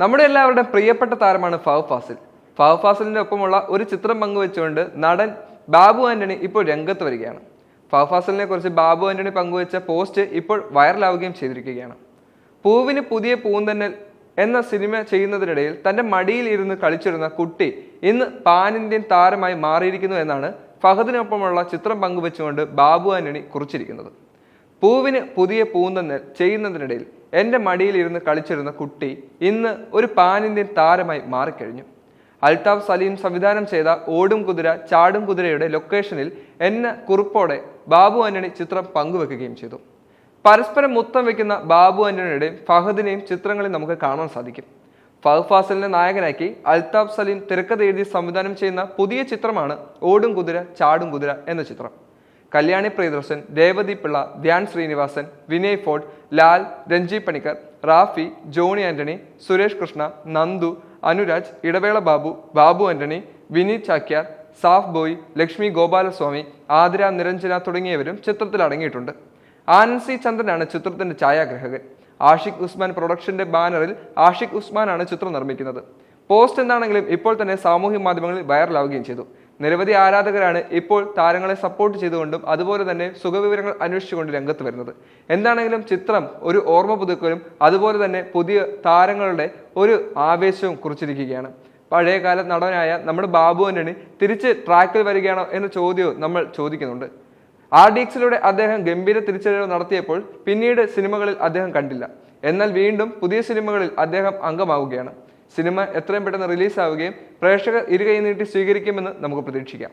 നമ്മുടെ എല്ലാവരുടെയും പ്രിയപ്പെട്ട താരമാണ് ഫാവ് ഫാസിൽ. ഫാവ് ഫാസിലിന്റെ ഒപ്പമുള്ള ഒരു ചിത്രം പങ്കുവെച്ചുകൊണ്ട് നടൻ ബാബു ആന്റണി ഇപ്പോൾ രംഗത്ത് വരികയാണ്. ഫാവ് ഫാസിലിനെ കുറിച്ച് ബാബു ആന്റണി പങ്കുവെച്ച പോസ്റ്റ് ഇപ്പോൾ വൈറലാവുകയും ചെയ്തിരിക്കുകയാണ്. പൂവിന് പുതിയ പൂന്തന്നൽ എന്ന സിനിമ ചെയ്യുന്നതിനിടയിൽ തന്റെ മടിയിൽ ഇരുന്ന് കളിച്ചിരുന്ന കുട്ടി ഇന്ന് പാൻ ഇന്ത്യൻ താരമായി മാറിയിരിക്കുന്നു എന്നാണ് ഫഹദിനൊപ്പമുള്ള ചിത്രം പങ്കുവെച്ചുകൊണ്ട് ബാബു ആന്റണി കുറിച്ചിരിക്കുന്നത്. പൂവിന് പുതിയ പൂന്തന്നൽ ചെയ്യുന്നതിനിടയിൽ എന്റെ മടിയിൽ ഇരുന്ന് കളിച്ചിരുന്ന കുട്ടി ഇന്ന് ഒരു പാനിന്ത്യൻ താരമായി മാറിക്കഴിഞ്ഞു. അൽതാഫ് സലീം സംവിധാനം ചെയ്ത ഓടും കുതിര ചാടും കുതിരയുടെ ലൊക്കേഷനിൽ എന്നെ കുറിപ്പോടെ ബാബു ആന്റണി ചിത്രം പങ്കുവെക്കുകയും ചെയ്തു. പരസ്പരം മുത്തം വെക്കുന്ന ബാബു ആന്റണിയുടെയും ഫഹദിനെയും ചിത്രങ്ങളിൽ നമുക്ക് കാണാൻ സാധിക്കും. ഫഹദ് ഫാസലിനെ നായകനാക്കി അൽതാഫ് സലീം തിരക്കഥ എഴുതി സംവിധാനം ചെയ്യുന്ന പുതിയ ചിത്രമാണ് ഓടും കുതിര ചാടും കുതിര എന്ന ചിത്രം. കല്യാണി പ്രിയദർശൻ രേവതി പിള്ള ധ്യാൻ ശ്രീനിവാസൻ വിനയ് ഫോർട്ട് ലാൽ രഞ്ജി പണിക്കർ റാഫി ജോണി ആന്റണി സുരേഷ് കൃഷ്ണ നന്ദു അനുരാജ് ഇടവേള ബാബു ബാബു ആന്റണി വിനീത് ചാക്യാർ സാഫ് ബോയ് ലക്ഷ്മി ഗോപാലസ്വാമി ആതിര നിരഞ്ജന തുടങ്ങിയവരും ചിത്രത്തിൽ അടങ്ങിയിട്ടുണ്ട്. ആനന്ദ് സി ചന്ദ്രനാണ് ചിത്രത്തിന്റെ ഛായാഗ്രാഹകൻ. ആഷിഖ് ഉസ്മാൻ പ്രൊഡക്ഷന്റെ ബാനറിൽ ആഷിഖ് ഉസ്മാനാണ് ചിത്രം നിർമ്മിക്കുന്നത്. പോസ്റ്റ് എന്താണെങ്കിലും ഇപ്പോൾ തന്നെ സാമൂഹ്യ മാധ്യമങ്ങളിൽ വൈറലാവുകയും ചെയ്തു. നിരവധി ആരാധകരാണ് ഇപ്പോൾ താരങ്ങളെ സപ്പോർട്ട് ചെയ്തുകൊണ്ടും അതുപോലെ തന്നെ സുഖവിവരങ്ങൾ അന്വേഷിച്ചുകൊണ്ട് രംഗത്ത് വരുന്നത്. എന്താണെങ്കിലും ചിത്രം ഒരു ഓർമ്മ പുതുക്കലും അതുപോലെ തന്നെ പുതിയ താരങ്ങളുടെ ഒരു ആവേശവും കുറിച്ചിരിക്കുകയാണ്. പഴയകാല നടനായ നമ്മുടെ ബാബു ആന്റണി തിരിച്ച് ട്രാക്കിൽ വരികയാണോ എന്ന ചോദ്യവും നമ്മൾ ചോദിക്കുന്നുണ്ട്. ആർ ഡി എക്സിലൂടെ അദ്ദേഹം ഗംഭീര തിരിച്ചറിവ് നടത്തിയപ്പോൾ പിന്നീട് സിനിമകളിൽ അദ്ദേഹം കണ്ടില്ല. എന്നാൽ വീണ്ടും പുതിയ സിനിമകളിൽ അദ്ദേഹം അംഗമാവുകയാണ്. സിനിമ എത്രയും പെട്ടെന്ന് റിലീസാവുകയും പ്രേക്ഷകർ ഇരുകൈ നീട്ടി സ്വീകരിക്കുമെന്ന് നമുക്ക് പ്രതീക്ഷിക്കാം.